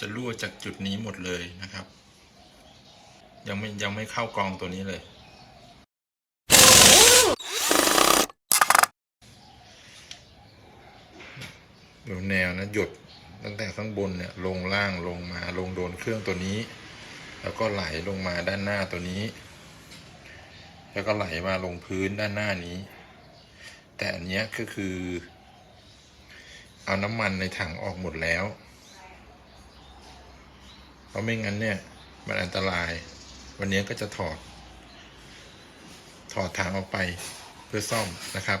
จะรั่วจากจุดนี้หมดเลยนะครับ ยังไม่ยังไม่เข้ากองตัวนี้เลย ดูแนวนะหยดตั้งแต่ข้างบนเนี่ยลงล่างลงมาลงโดนเครื่องตัวนี้ แล้วก็ไหลลงมาด้านหน้าตัวนี้ แล้วก็ไหลมาลงพื้นด้านหน้านี้ แต่อันเนี้ยก็คือ เอาน้ำมันในถังออกหมดแล้ว ราะไม่งั้นเนี่ย มันอันตราย วันนี้ก็จะถอด ถอดถังออกไปเพื่อซ่อมนะครับ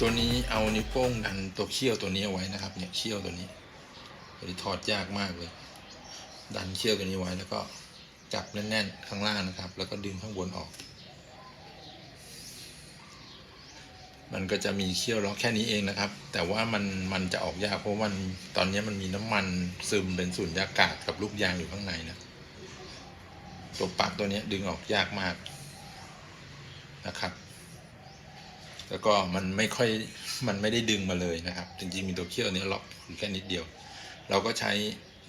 ตัวนี้เอานิ้วโป้งดันตัวเขี้ยวตัวนี้เอาไว้นะครับ เนี่ยเขี้ยวตัวนี้ตัวนี้ถอดยากมากเลย ดันเขี้ยวตัวนี้ไว้แล้วก็ จับแน่นๆข้างล่างนะครับ แล้วก็ดึงข้างบนออก มันก็จะมีเขี้ยวล็อกแค่นี้เองนะครับ แต่ว่ามันมันจะออกยากเพราะมันตอนนี้มันมีน้ำมันซึมเป็นสุญญากาศกับลูกยางอยู่ข้างในนะตัวปลั๊กตัวนี้ดึงออกยากมากนะครับ แล้วก็มันไม่ค่อยมันไม่ได้ดึงมาเลยนะครับ จริงๆมีตัวเขี้ยวเนี้ล็อกอยู่แค่นิดเดียว เราก็ใช้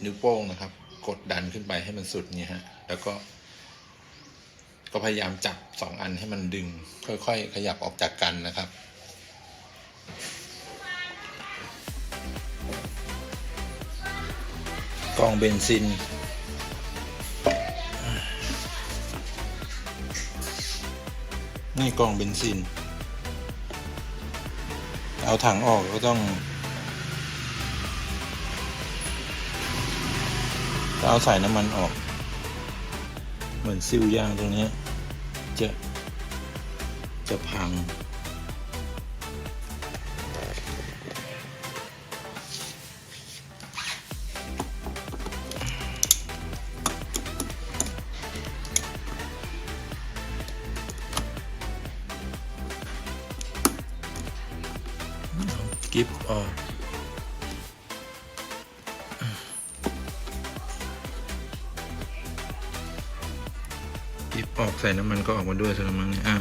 นิ้วโป้งนะครับ กดดันขึ้นไปให้มันสุดเงี้ยฮะ แล้วก็ ก็พยายามจับสองอันให้มันดึง ค่อย ๆ ขยับออกจากกันนะครับกล่องเบนซิน นี่กล่องเบนซิน เอาถังออกก็ต้อง เอาใส่น้ำมันออก เหมือนซิลยางตรงนี้จะจะพัง กิฟออก กิฟออกใส่น้ำมันก็ออกมาด้วยส่น้ำมันเนี่ยอ่า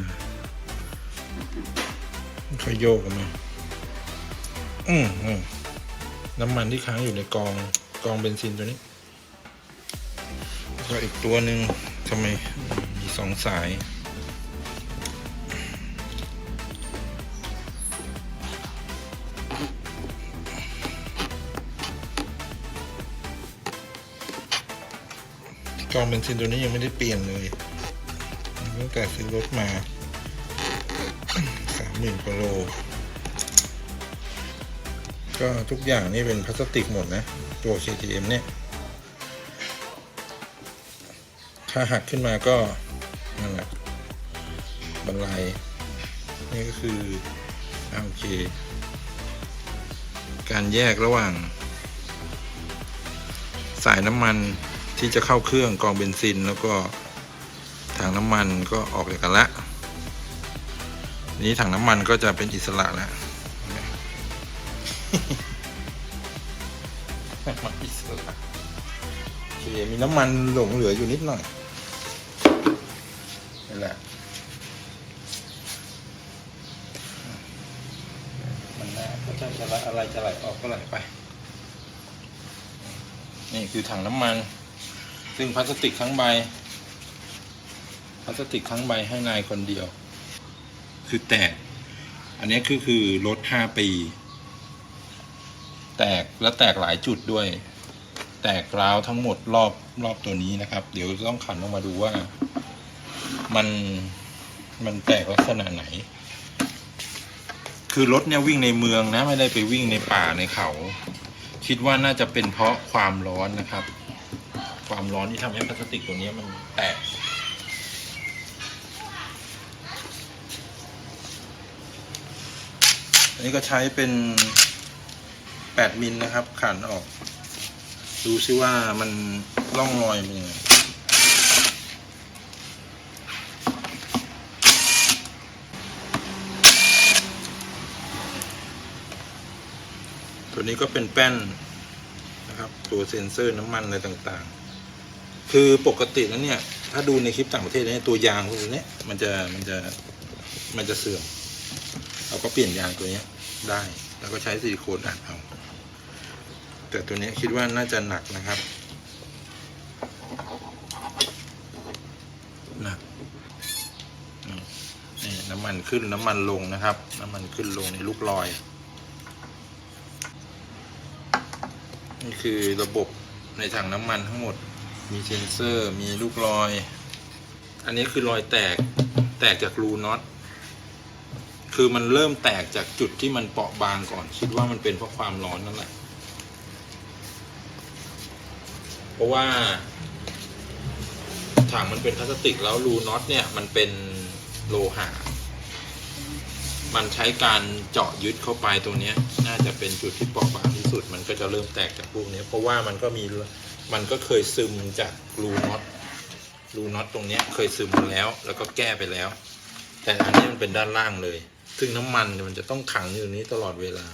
ค่อยโยกออกมา อืมอืมน้ำมันที่ค้างอยู่ในกองกองเบนซินตัวนี้แล้วก็อีกตัวหนึ่งทำไมมีสองสายกองเบนซินตัวนี้ยังไม่ได้เปลี่ยนเลย ตั้งแต่ซื้อรถมาสามหมื่นกว่าโล ก็ทุกอย่างนี่เป็นพลาสติกหมดนะ ตัว KTM เนี่ย ถ้าหักขึ้นมาก็นั่นแหละบันไลนี่ก็คืออ่าโอเค การแยกระหว่าง สายน้ำมันที่จะเข้าเครื่องกองเบนซินแล้วก็ ถังน้ำมันก็ออกจากกันละนี้ถังน้ำมันก็จะเป็นอิสระแล้วน้ำมันอิสระโอเคมีน้ำมันหลงเหลืออยู่นิดหน่อยนี่แหละมันนะก็จะจะไหลอะไรจะไหลออกก็ไหลไป นี่คือถังน้ำมัน ซึ่งพลาสติกทั้งใบ พลาสติกทั้งใบให้นายคนเดียว คือแตก อันนี้คือคือรถห้าปี แตกและแตกหลายจุดด้วย แตกร้าวทั้งหมดรอบรอบตัวนี้นะครับ เดี๋ยวต้องขันออกมาดูว่า มันมันแตกลักษณะไหน คือรถเนี่ยวิ่งในเมืองนะ ไม่ได้ไปวิ่งในป่าในเขา คิดว่าน่าจะเป็นเพราะความร้อนนะครับ ความร้อนที่ทำให้พลาสติกตัวนี้มันแตก นี้ก็ใช้เป็น 8 มิลนะครับขันออก ดูซิว่ามันร่องรอยเป็นยังไงตัวนี้ก็เป็นแป้นนะครับ ตัวเซ็นเซอร์น้ำมันอะไรต่างๆ คือปกติแล้วเนี่ย ถ้าดูในคลิปต่างประเทศเนี่ยตัวยางพวกนี้มันจะมันจะมันจะเสื่อมเราก็เปลี่ยนยางตัวนี้ ได้ แล้วก็ใช้ซิลิโคนอัดเอาแต่ตัวนี้คิดว่าน่าจะหนักนะครับ หนักนี่น้ำมันขึ้นน้ำมันลงนะครับ น้ำมันขึ้นลงในลูกลอย นี่คือระบบในถังน้ำมันทั้งหมด มีเซนเซอร์ มีลูกลอย อันนี้คือรอยแตก แตกจากรูน็อต คือมันเริ่มแตกจากจุดที่มันเปราะบางก่อน คิดว่ามันเป็นเพราะความร้อนนั่นแหละ เพราะว่าถังมันเป็นพลาสติกแล้วรูน็อตเนี่ยมันเป็นโลหะ มันใช้การเจาะยึดเข้าไปตรงนี้น่าจะเป็นจุดที่เปราะบางที่สุด มันก็จะเริ่มแตกจากพวกนี้เพราะว่ามันก็มีมันก็เคยซึมจากรูน็อตรูน็อตตรงนี้เคยซึมมาแล้ว แล้วก็แก้ไปแล้ว แต่อันนี้มันเป็นด้านล่างเลย ซึ่งน้ำมันมันจะต้องขังอยู่นี้ตลอดเวลา